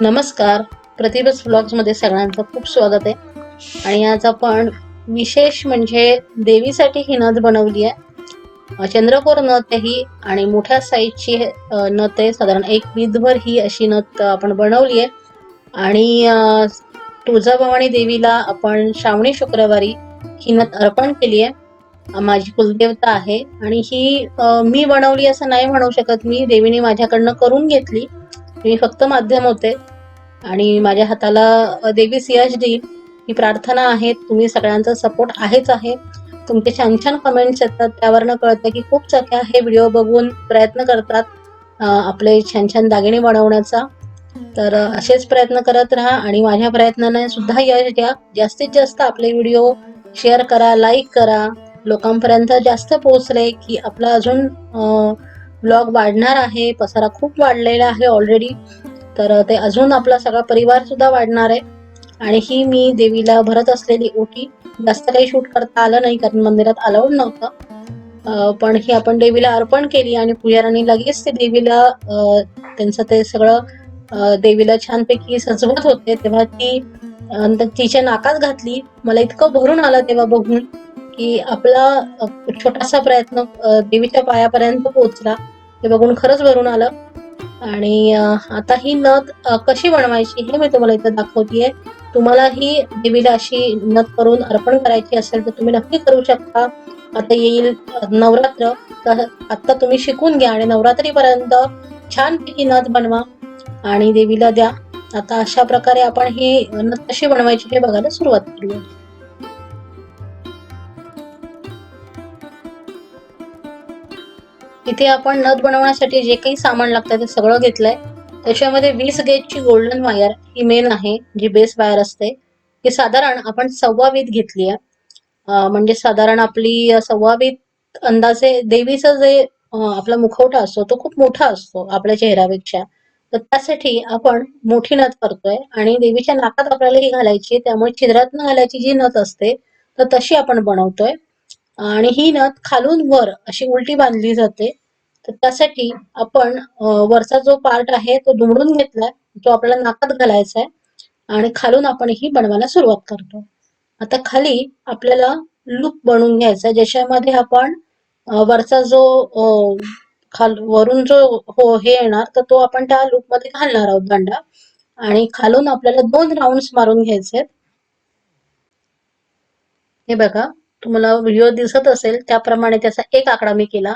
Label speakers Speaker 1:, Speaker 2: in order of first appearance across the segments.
Speaker 1: नमस्कार. प्रतिभस ब्लॉग्समध्ये सगळ्यांचं खूप स्वागत आहे. आणि आज आपण विशेष म्हणजे देवीसाठी ही नथ बनवली आहे. चंद्रकोर नथ आहे ही आणि मोठ्या साईजची अ, नथ आहे. साधारण एक विधभर ही अशी नथ आपण बनवली आहे. आणि तुळजाभवानी देवीला आपण श्रावणी शुक्रवारी ही नथ अर्पण केली आहे. माझी कुलदेवता आहे आणि ही मी बनवली असं नाही म्हणू शकत. मी देवीने माझ्याकडनं करून घेतली. मी फक्त माध्यम होते. आणि माझ्या हाताला देवी सियाश देईल ही प्रार्थना आहे. तुम्ही सगळ्यांचा सपोर्ट आहेच आहे. तुमचे छान छान कमेंट्स येतात. त्यावरनं कळतं की खूप सगळ्या हे व्हिडिओ बघून प्रयत्न करतात आपले छान छान दागिने बनवण्याचा. तर असेच प्रयत्न करत राहा आणि माझ्या प्रयत्नाने सुद्धा यश द्या. जास्तीत जास्त आपले व्हिडिओ शेअर करा लाईक करा. लोकांपर्यंत जास्त पोहोचले की आपला अजून ब्लॉग वाढणार आहे पसारा खूप वाढलेला आहे ऑलरेडी तर ते अजून आपला सगळा परिवार सुद्धा वाढणार आहे. आणि ही मी देवीला भरत असलेली ओटी जास्त काही शूट करता आलं नाही कारण मंदिरात अलाउड नव्हतं. पण ही आपण देवीला अर्पण केली आणि पुजाऱ्यांनी लगेच ते देवीला त्यांचं ते सगळं देवीला छानपैकी सजवत होते. तेव्हा ती तिच्या नाकात घातली. मला इतकं भरून आलं तेव्हा बघून की आपला छोटासा प्रयत्न देवीच्या पायापर्यंत पोहोचला. ते बघून खरंच भरून आलं. आणि आता ही नथ कशी बनवायची हे मी तुम्हाला इथं दाखवतीये. तुम्हाला ही देवीला अशी नथ करून अर्पण करायची असेल तर तुम्ही नक्की करू शकता. आता येईल नवरात्र. तर आता तुम्ही शिकून घ्या आणि नवरात्रीपर्यंत छानपैकी नथ बनवा आणि देवीला द्या. आता अशा प्रकारे आपण ही नथ कशी बनवायची हे बघायला सुरुवात करूया. इथे आपण नथ बनवण्यासाठी जे काही सामान लागतं ते सगळं घेतलंय. त्याच्यामध्ये वीस गेजची गोल्डन वायर ही मेन आहे जी बेस वायर असते. ही साधारण आपण सव्वा वीत घेतली आहे. म्हणजे साधारण आपली सव्वा वीत अंदाजे देवीचं जे आपला मुखवटा असतो तो खूप मोठा असतो आपल्या चेहऱ्यापेक्षा. तर त्यासाठी आपण मोठी नथ करतोय आणि देवीच्या नाकात आपल्याला ही घालायची त्यामुळे छिद्रातनं घालायची जी नथ असते तर तशी आपण बनवतोय. आणि ही नथ खालून वर अशी उलटी बांधली जाते. तर त्यासाठी आपण वरचा जो पार्ट आहे तो दुमडून घेतलाय. तो आपल्याला नाकात घालायचा आहे. आणि खालून आपण ही बनवायला सुरुवात करतो. आता खाली आपल्याला लूप बनवून घ्यायचा आहे, ज्याच्यामध्ये आपण वरचा जो खाल वरून जो हो हे येणार तर तो आपण त्या लूपमध्ये घालणार आहोत दांडा आणि खालून आपल्याला दोन राऊंड मारून घ्यायचे हे बघा. तुम्हाला व्हिडिओ दिसत असेल त्याप्रमाणे त्याचा एक आकडा मी केला.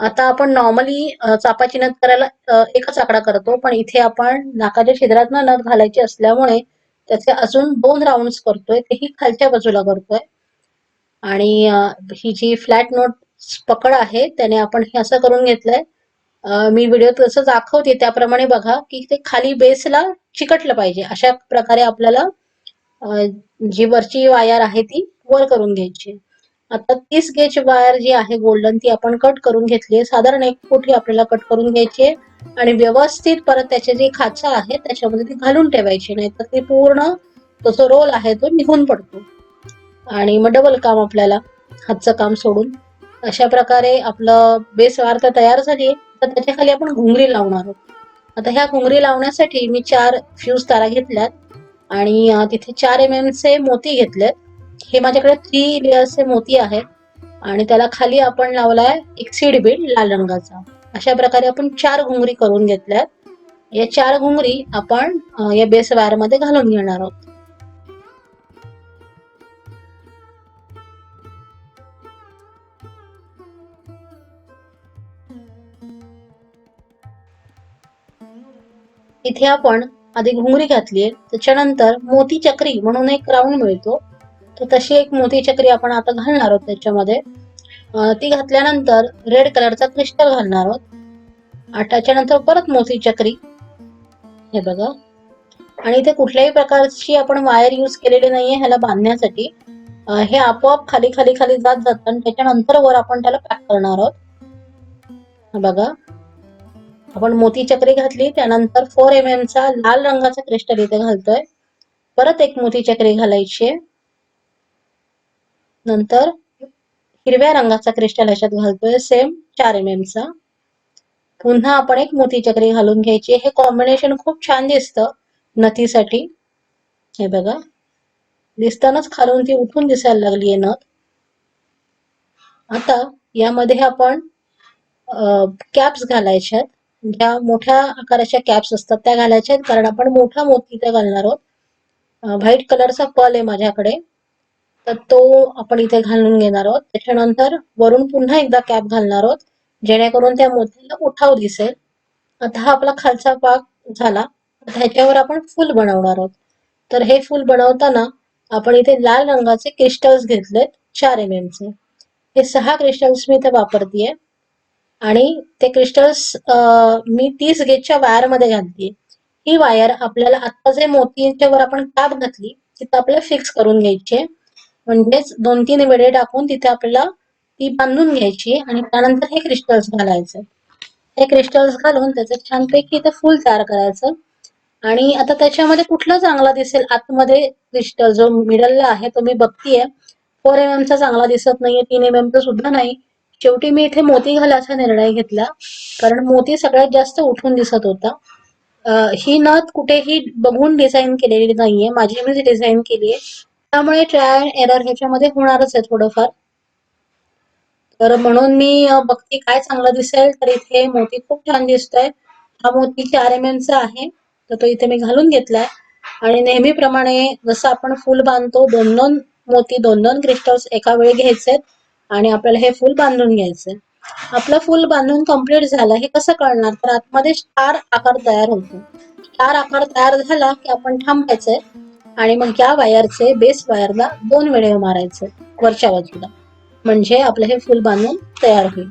Speaker 1: आता आपण नॉर्मली चापाची नथ करायला एकच आकडा करतो पण इथे आपण नाकाच्या छिद्रात नथ घालायची असल्यामुळे त्याचे अजून दोन राऊंड करतोय तेही खालच्या बाजूला करतोय. आणि ही जी फ्लॅट नोट पकड आहे त्याने आपण हे असं करून घेतलंय. मी व्हिडिओ तसं दाखवते त्याप्रमाणे बघा की ते खाली बेसला चिकटलं पाहिजे. अशा प्रकारे आपल्याला जी वरची वायर आहे ती वर करून घ्यायची. आता तीस गेज वायर जी आहे गोल्डन ती आपण कट करून घेतली आहे. साधारण एक फूट ही आपल्याला कट करून घ्यायची आहे. आणि व्यवस्थित परत त्याचे जे खाचा आहे त्याच्यामध्ये ती घालून ठेवायची. नाही तर ती पूर्ण तो जो रोल आहे तो निघून पडतो. आणि मग डबल काम आपल्याला हातचं काम सोडून. अशा प्रकारे आपलं बेस वार तर तयार झाली तर त्याच्याखाली आपण घुंगरी लावणार आहोत. आता ह्या घुंगरी लावण्यासाठी मी चार फ्यूज तारा घेतल्यात. आणि तिथे चार एम एम चे मोती घेतलेत. हे माझ्याकडे थ्री लेअर्सचे मोती आहेत. आणि त्याला खाली आपण लावलाय एक सीड बीड लाल रंगाचा. अशा प्रकारे आपण चार घुंगरी करून घेतल्यात. या चार घुंगरी आपण या बेस वायरमध्ये घालून घेणार आहोत. इथे आपण आधी घुंगरी घातली त्याच्यानंतर मोती चक्री म्हणून एक राऊंड मिळतो. तर तशी एक मोती चक्री आपण आता घालणार आहोत त्याच्यामध्ये. ती घातल्यानंतर रेड कलरचा क्रिस्टल घालणार आहोत. आणि त्याच्यानंतर परत मोती चक्री. हे बघा. आणि इथे कुठल्याही प्रकारची आपण वायर यूज केलेली नाहीये ह्याला बांधण्यासाठी. हे आपोआप खाली खाली खाली जात जातं आणि त्याच्यानंतर वर आपण त्याला पॅक करणार आहोत. बघा. आपण मोती चक्री घातली त्यानंतर फोर एम एम चा लाल रंगाचा क्रिस्टल इथे घालतोय. परत एक मोती चक्री घालायची आहे. नंतर हिरव्या रंगाचा क्रिस्टल ह्याच्यात घालतोय सेम चार एम एम चा. पुन्हा आपण एक मोती चक्री घालून घ्यायची. हे कॉम्बिनेशन खूप छान दिसतं नथीसाठी. हे बघा. दिसतानाच खालून ती उठून दिसायला लागली आहे नथ. आता यामध्ये आपण कॅप्स घालायच्यात ज्या मोठ्या आकाराच्या कॅप्स असतात त्या घालायच्या आहेत. कारण आपण मोठा मोती त्या घालणार आहोत. व्हाईट कलरचा पल आहे माझ्याकडे. तर तो आपण इथे घालून घेणार आहोत. त्याच्यानंतर वरून पुन्हा एकदा कॅप घालणार आहोत. जेणेकरून त्या मोतीला उठाव दिसेल. आता हा आपला खालचा पाक झाला. ह्याच्यावर आपण फुल बनवणार आहोत. तर हे फुल बनवताना आपण इथे लाल रंगाचे क्रिस्टल्स घेतलेत चार एम चे. हे सहा क्रिस्टल्स मी इथे वापरतीये. आणि ते क्रिस्टल्स मी तीस गेजच्या वायरमध्ये घालते ही वायर आपल्याला आता जे मोतीच्यावर आपण काप घातली तिथं आपल्याला फिक्स करून घ्यायची म्हणजेच दोन तीन वेळे टाकून तिथे आपल्याला ती बांधून घ्यायची आणि त्यानंतर हे क्रिस्टल्स घालायचे. हे क्रिस्टल्स घालून त्याचं छानपैकी इथे फुल तयार करायचं. आणि आता त्याच्यामध्ये कुठला चांगला दिसेल? आतमध्ये क्रिस्टल जो मिडलला आहे तो मी बघतीये. फोर एम चा चांगला दिसत नाहीये तीन एम एम सुद्धा नाही. शेवटी मी इथे मोती घालायचा निर्णय घेतला. कारण मोती सगळ्यात जास्त उठून दिसत होता. ही नथ कुठेही बघून डिझाईन केलेली नाहीये. माझी मी डिझाईन केली आहे त्यामुळे ट्राय अँड एरर ह्याच्यामध्ये होणारच आहे थोडंफार. तर म्हणून मी बघते काय चांगलं दिसेल तर इथे मोती खूप छान दिसतोय. हा मोती चार एम चा आहे तर तो इथे मी घालून घेतलाय. आणि नेहमीप्रमाणे जसं आपण फुल बांधतो दोन दोन मोती दोन दोन क्रिस्टल्स एका वेळी घ्यायचे आणि आपल्याला हे फुल बांधून घ्यायचंय आपलं फुल बांधून कंप्लीट झालं हे कसं कळणार? तर आतमध्ये स्टार आकार तयार होतो. स्टार आकार तयार झाला की आपण थांबायचंय आणि मग या वायरचे बेस वायरला दोन वेळे मारायचे वरच्या बाजूला. म्हणजे आपलं हे फुल बांधून तयार होईल.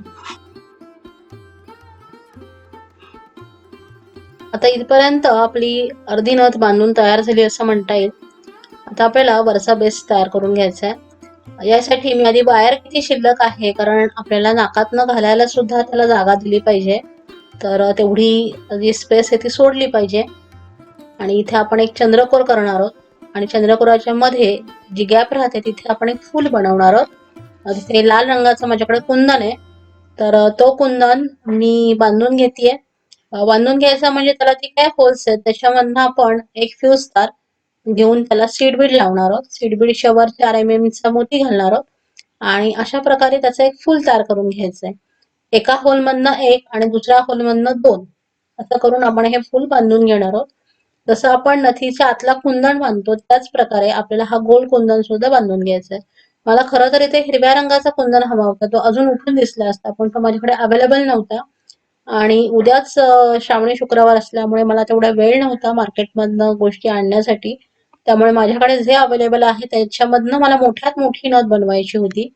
Speaker 1: आता इथपर्यंत आपली अर्धी नथ बांधून तयार झाली असं म्हणता येईल. आता आपल्याला वरचा बेस तयार करून घ्यायचा आहे. यासाठी मी आधी वायर किती शिल्लक आहे कारण आपल्याला नाकातनं घालायला सुद्धा त्याला जागा दिली पाहिजे. तर तेवढी जी स्पेस आहे ती सोडली पाहिजे. आणि इथे आपण एक चंद्रकोर करणार आहोत. आणि चंद्रकोराच्या मध्ये जी गॅप राहते तिथे आपण एक फूल बनवणार आहोत. तिथे लाल रंगाचं माझ्याकडे कुंदन आहे. तर तो कुंदन मी बांधून घेतेय. बांधून घ्यायचा म्हणजे त्याला ती काय होल्स आहेत त्याच्यामधनं आपण एक फ्यूज तार घेऊन त्याला सीड बीड लावणार आहोत. सीड बीडच्या वर चार एम एम चा मोती घालणार आहोत. आणि अशा प्रकारे त्याचं एक फुल तयार करून घ्यायचंय. एका होलमधनं एक आणि दुसऱ्या होल मधनं दोन. असं करून आपण हे फुल बांधून घेणार आहोत. जसं आपण नथीच्या आतला कुंदन बांधतो त्याच प्रकारे आपल्याला हा गोल कुंदन सुद्धा बांधून घ्यायचा आहे. मला खरं तर इथे हिरव्या रंगाचा कुंदन हवा होता तो अजून उठून दिसला असता पण तो माझ्याकडे अवेलेबल नव्हता. आणि उद्याच श्रावणी शुक्रवार असल्यामुळे मला तेवढा वेळ नव्हता मार्केटमधनं गोष्टी आणण्यासाठी. त्यामुळे माझ्याकडे जे अवेलेबल आहे त्याच्यामधनं मला मोठ्यात मोठी नथ बनवायची होती.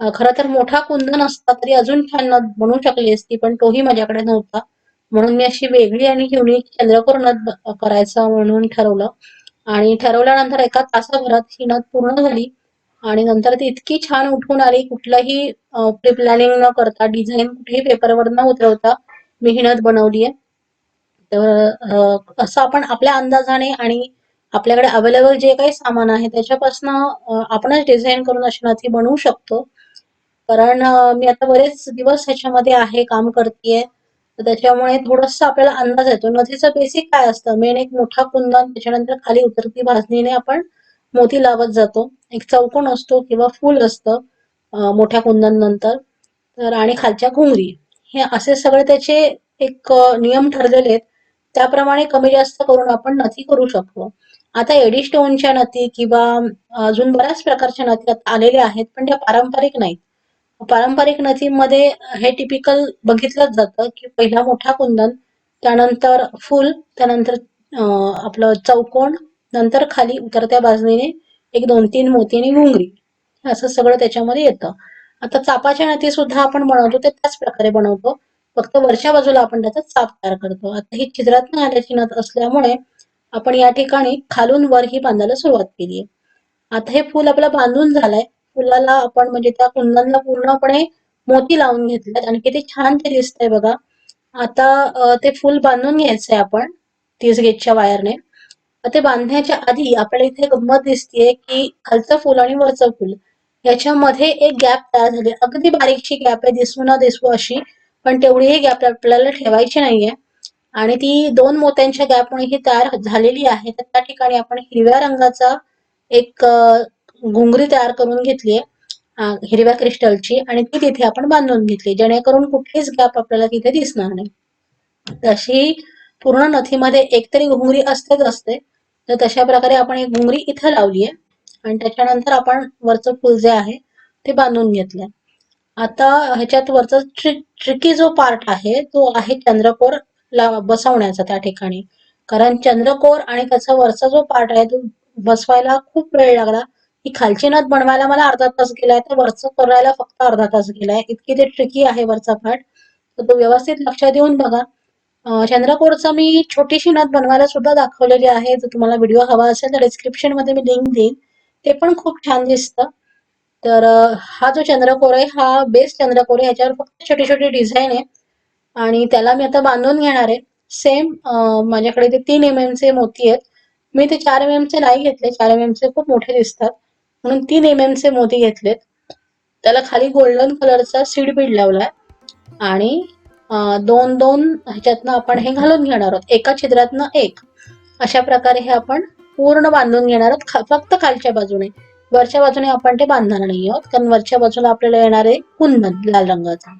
Speaker 1: खरं तर मोठा कुंदन असता तरी अजून छान नथ बनवू शकली असती पण तोही माझ्याकडे नव्हता. म्हणून मी अशी वेगळी आणि युनिक चंद्रकोर नथ करायचं म्हणून ठरवलं. आणि ठरवल्यानंतर एका तासाभरात ही नथ पूर्ण झाली. आणि नंतर ती इतकी छान उठून आली कुठलंही प्री प्लॅनिंग न करता डिझाईन कुठेही पेपरवर न उतरवता मी ही नथ बनवली आहे. तर असं आपण आपल्या अंदाजाने आणि आपल्याकडे अवेलेबल जे काही सामान आहे त्याच्यापासून आपणच डिझाईन करून अशी नथी बनवू शकतो. कारण मी आता बरेच दिवस ह्याच्यामध्ये आहे काम करतेय. तर त्याच्यामुळे थोडस आपल्याला अंदाज येतो. नदीचं बेसिक काय असतं? मेन एक मोठा कुंदन त्याच्यानंतर खाली उतरती भाजणीने आपण मोती लावत जातो. एक चौकोन असतो किंवा फूल असतं मोठ्या कुंदन नंतर. तर आणि खालच्या घुंगरी. हे असे सगळे त्याचे एक नियम ठरलेले आहेत. त्याप्रमाणे कमी जास्त करून आपण नथी करू शकतो. आता एडी स्टोनच्या नथी किंवा अजून बऱ्याच प्रकारच्या नथी आलेल्या आहेत पण त्या पारंपरिक नाहीत. पारंपरिक नथीमध्ये हे टिपिकल बघितलंच जातं की पहिला मोठा कुंदन त्यानंतर फुल त्यानंतर आपलं चौकोन नंतर खाली उतरत्या बाजूने एक दोन तीन मोती आणि घुंगरी असं सगळं त्याच्यामध्ये येतं. आता चापाच्या नथी सुद्धा आपण बनवतो ते त्याच प्रकारे बनवतो. फक्त वरच्या बाजूला आपण त्याचा चाप तयार करतो. आता ही छिद्रात आल्याची नथ असल्यामुळे आपण या ठिकाणी खालून वर ही बांधायला सुरुवात केली आहे आता हे फुल आपलं बांधून झालंय फुलाला आपण म्हणजे त्या कुंदांना पूर्णपणे मोती लावून घेतल्यात. आणि किती छान ते दिसतंय बघा. आता ते फुल बांधून घ्यायचंय आपण तीस गेटच्या वायरने. ते बांधण्याच्या आधी आपल्याला इथे गंमत दिसतीये की खालचं फुल आणि वरचं फुल याच्यामध्ये एक गॅप तयार झाली. अगदी बारीकशी गॅप आहे दिसू ना दिसू अशी पण तेवढीही गॅप आपल्याला ठेवायची नाहीये. आणि ती दोन मोत्यांच्या गॅपमुळे ही तयार झालेली आहे. तर त्या ठिकाणी आपण हिरव्या रंगाचा एक घुंगरी तयार करून घेतली आहे हिरव्या क्रिस्टलची आणि ती तिथे आपण बांधून घेतली जेणेकरून कुठलीच गॅप आपल्याला तिथे दिसणार नाही. तशी पूर्ण नथीमध्ये एकतरी घुंगरी असतेच असते तर तशा प्रकारे आपण एक घुंगरी इथं लावली आहे आणि त्याच्यानंतर आपण वरचं फुल जे आहे ते बांधून घेतलंय आता ह्याच्यात वरचा ट्रिकी जो पार्ट आहे तो आहे चंद्रकोर ला बसवण्याचा त्या ठिकाणी. कारण चंद्रकोर आणि त्याचा वरचा जो पार्ट आहे तो बसवायला खूप वेळ लागला. ही खालची नथ बनवायला मला अर्धा तास गेलाय तर वरचं करायला फक्त अर्धा तास गेलाय. इतकी ते ट्रिकी आहे वरचा पाठ तर तो व्यवस्थित लक्ष देऊन बघा. चंद्रकोरचा मी छोटीशी नथ बनवायला सुद्धा दाखवलेली आहे. जर तुम्हाला व्हिडिओ हवा असेल तर डिस्क्रिप्शनमध्ये मी लिंक देईन. ते पण खूप छान दिसतं. तर हा जो चंद्रकोर आहे हा बेस चंद्रकोर आहे. ह्याच्यावर फक्त छोटी छोटी डिझाईन आहे. आणि त्याला मी आता बांधून घेणार आहे. सेम माझ्याकडे ते तीन एम एम चे मोती आहेत. मी ते चार एम एम चे नाही घेतले. चार एम एम चे खूप मोठे दिसतात. म्हणून तीन एम एम चे मोती घेतलेत. त्याला खाली गोल्डन कलरचा सीड बीड लावलाय. आणि दोन दोन ह्याच्यातनं आपण हे घालून घेणार आहोत. एका छिद्रातनं एक. अशा प्रकारे हे आपण पूर्ण बांधून घेणार आहोत. फक्त खालच्या बाजूने. वरच्या बाजूने आपण ते बांधणार नाही आहोत. कारण वरच्या बाजूला आपल्याला येणार आहे कुंदन लाल रंगाचा.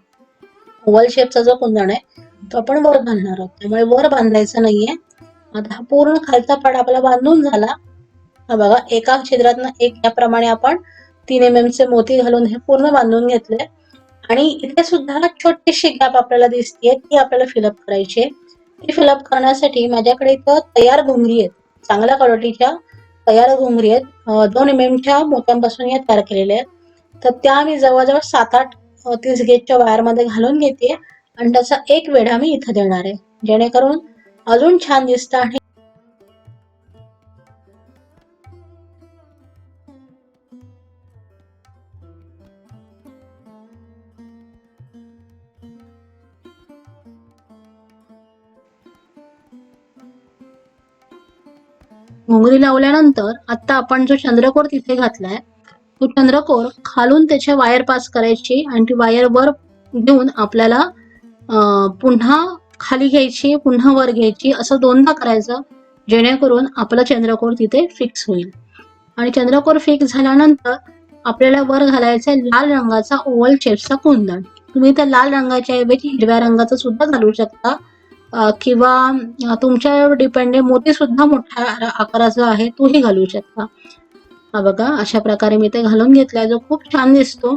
Speaker 1: ओव्हल शेपचा जो कुंदन आहे तो आपण वर बांधणार आहोत. त्यामुळे वर बांधायचा नाहीये. आता हा पूर्ण खालचा पाड आपला बांधून झाला. हा बघा एका छिद्रातनं एक याप्रमाणे आपण तीन एम एम चे मोती घालून हे पूर्ण बांधून घेतले आणि इथे सुद्धा छोटीशी गॅप आपल्याला दिसते ती आपल्याला फिलअप करायची आहे. ती फिलअप करण्यासाठी माझ्याकडे इथं तयार घुंगरी आहेत. चांगल्या क्वालिटीच्या तयार घुंगरी आहेत. दोन एम एमच्या मोत्यांपासून या तयार केलेल्या आहेत. तर त्या मी जवळजवळ सात आठ तीस गेजच्या वायरमध्ये घालून घेते. आणि त्याचा एक वेढा मी इथं देणार आहे. जेणेकरून अजून छान दिसतं आणि घोंगरी लावल्यानंतर आता आपण जो चंद्रकोर तिथे घातलाय तो चंद्रकोर खालून त्याच्या वायर पास करायची आणि ती वायर वर घेऊन आपल्याला पुन्हा खाली घ्यायची पुन्हा वर घ्यायची असं दोनदा करायचं जेणेकरून आपला चंद्रकोर तिथे फिक्स होईल. आणि चंद्रकोर फिक्स झाल्यानंतर आपल्याला वर घालायचा लाल रंगाचा ओव्हल शेपचा कुंदन. तुम्ही त्या लाल रंगाच्या ऐवजी हिरव्या रंगाचा सुद्धा घालू शकता. किंवा तुमच्यावर डिपेंड आहे मोती सुद्धा मोठ्या आकाराचा आहे तोही घालू शकता. हा बघा अशा प्रकारे मी ते घालून घेतलाय जो खूप छान दिसतो.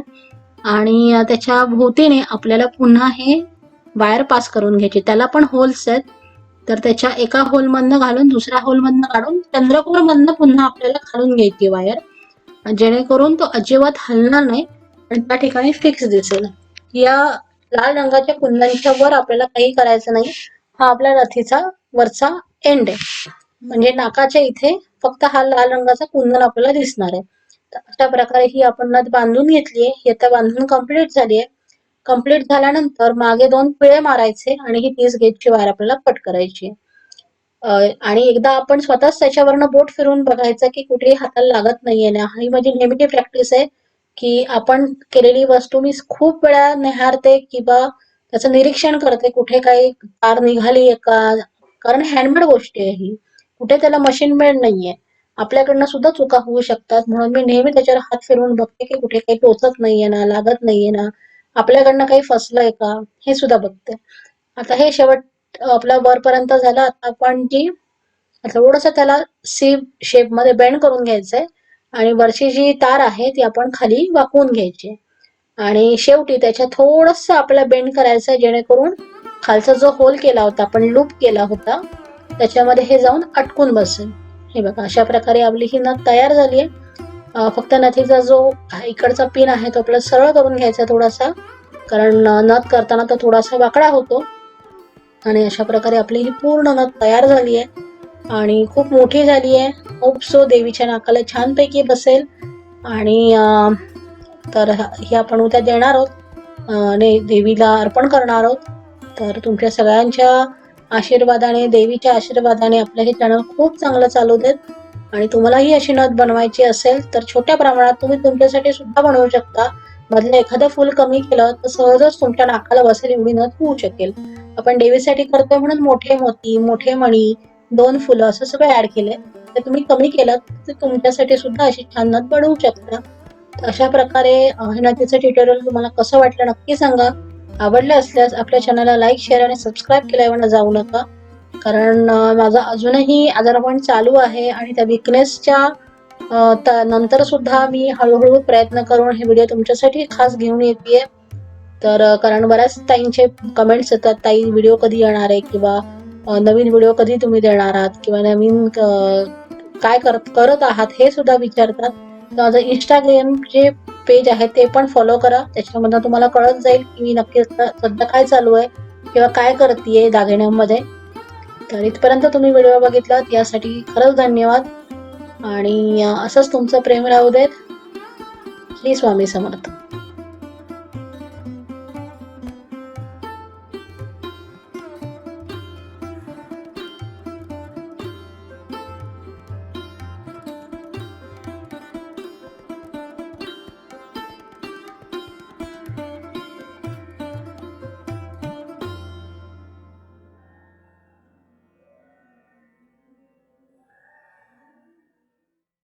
Speaker 1: आणि त्याच्या भोवतीने आपल्याला पुन्हा हे वायर पास करून घ्यायची. त्याला पण होल्स आहेत तर त्याच्या एका होलमधनं घालून दुसऱ्या होलमधनं काढून चंद्रपूर मधनं पुन्हा आपल्याला घालून घ्यायची वायर. जेणेकरून तो अजिबात हलणार नाही आणि त्या ठिकाणी फिक्स दिसेल. या लाल रंगाच्या कुंदांच्या वर आपल्याला काही करायचं नाही. हा आपल्या रथीचा वरचा एंड आहे. म्हणजे नाकाच्या इथे फक्त हा लाल रंगाचा कुंदन आपल्याला दिसणार आहे. अशा प्रकारे ही आपण नथ बांधून घेतली आहे ही आता बांधून कंप्लीट झाली आहे कंप्लीट झाल्यानंतर मागे दोन पिळे मारायचे आणि ही तीस गेजची वायर आपल्याला कट करायची आणि एकदा आपण स्वतःच त्याच्यावरनं बोट फिरून बघायचं की कुठेही हाताला लागत नाहीये ना. ही माझी म्हणजे नेहमीची प्रॅक्टिस आहे की आपण केलेली वस्तू मी खूप वेळा निहारते किंवा त्याचं निरीक्षण करते कुठे काही तार निघाली आहे का? कारण हँडमेड गोष्टी आहे ही. कुठे त्याला मशीन मेड नाहीये. आपल्याकडनं सुद्धा चुका होऊ शकतात. म्हणून मी नेहमी त्याच्यावर हात फिरवून बघते की कुठे काही टोचत नाहीये ना लागत नाहीये ना. आपल्याकडनं काही फसलंय का? हे सुद्धा बघते. आता हे शेवट आपला वरपर्यंत झालं. आता आपण जी थोडस त्याला सी शेपमध्ये बेंड करून घ्यायचंय. आणि वरची जी तार आहे ती आपण खाली वाकवून घ्यायची. आणि शेवटी त्याच्या थोडस आपल्याला बेंड करायचं जेणेकरून खालचा जो होल केला होता आपण लूप केला होता त्याच्यामध्ये हे जाऊन अटकून बसेल. हे बघा अशा प्रकारे आपली ही नथ तयार झाली आहे. फक्त नथीचा जो इकडचा पिन आहे तो आपल्याला सरळ करून घ्यायचा थोडासा कारण नथ करताना तो थोडासा वाकडा होतो. आणि अशा प्रकारे आपली ही पूर्ण नथ तयार झाली आहे. आणि खूप मोठी झाली आहे. होप सो देवीच्या नाकाला छानपैकी बसेल. आणि तर हे ही आपण उद्या देणार आहोत. आणि देवीला अर्पण करणार आहोत. तर तुमच्या सगळ्यांच्या आशीर्वादाने देवीच्या आशीर्वादाने आपलं हे चॅनल खूप चांगलं चालू देत. आणि तुम्हालाही अशी नथ बनवायची असेल तर छोट्या प्रमाणात तुम्ही तुमच्यासाठी सुद्धा बनवू शकता. मधलं एखादं फुल कमी केलं तर सहजच तुमच्या नाकाला बसेल एवढी नथ होऊ शकेल. आपण देवीसाठी करतोय म्हणून मोठे मोती मोठे मणी दोन फुलं असं सगळं ऍड केलंय. तर तुम्ही कमी केलं तर तुमच्यासाठी सुद्धा अशी छान नथ बनवू शकता. अशा प्रकारे अं, हे ट्युटोरियल तुम्हाला कसं वाटलं नक्की सांगा. आवडलं असल्यास आपल्या चॅनलला लाईक शेअर आणि सबस्क्राईब केल्यावर जाऊ नका. कारण माझा अजूनही आजारपण चालू आहे आणि त्या विकनेसच्या नंतर सुद्धा मी हळूहळू प्रयत्न करून हे व्हिडिओ तुमच्यासाठी खास घेऊन येते तर कारण बऱ्याच ताईंचे कमेंट्स येतात ताई व्हिडिओ कधी येणार आहे? किंवा नवीन व्हिडिओ कधी तुम्ही देणार आहात? किंवा नवीन काय करत करत आहात? हे सुद्धा विचारतात. माझं इंस्टाग्राम जे पेज आहे ते पण फॉलो करा. त्याच्यामधनं तुम्हाला कळत जाईल की मी नक्की सध्या काय चालू आहे किंवा काय करते दागिन्यांमध्ये. तर इथपर्यंत तुम्ही व्हिडिओ बघितलात यासाठी खरंच धन्यवाद. आणि असंच तुमचं प्रेम राहू देत. श्री स्वामी समर्थ.